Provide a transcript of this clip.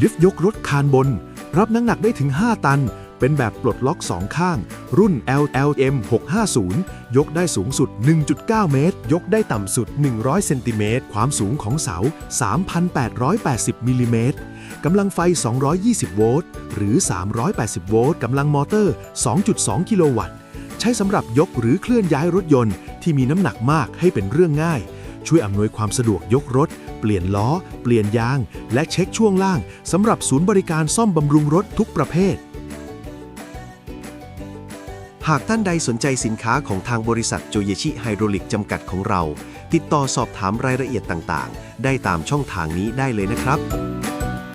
ลิฟต์ยกรถคานบน รับน้ำหนักได้ถึง 5 ตัน เป็นแบบปลดล็อก2ข้าง รุ่น LLM 650 ยกได้สูงสุด 1.9 เมตร ยกได้ต่ำสุด 100 เซนติเมตร ความสูงของเสา 3,880 มิลลิเมตรกำลังไฟ 220 โวลต์ หรือ 380 โวลต์ กำลังมอเตอร์ 2.2 กิโลวัตต์ ใช้สำหรับยกหรือเคลื่อนย้ายรถยนต์ที่มีน้ำหนักมากให้เป็นเรื่องง่าย ช่วยอำนวยความสะดวกยกรถ เปลี่ยนล้อ เปลี่ยนยาง และเช็คช่วงล่างสำหรับศูนย์บริการซ่อมบำรุงรถทุกประเภท หากท่านใดสนใจสินค้าของทางบริษัทโจเยชิไฮโดรลิกจำกัดของเรา ติดต่อสอบถามรายละเอียดต่างๆ ได้ตามช่องทางนี้ได้เลยนะครับ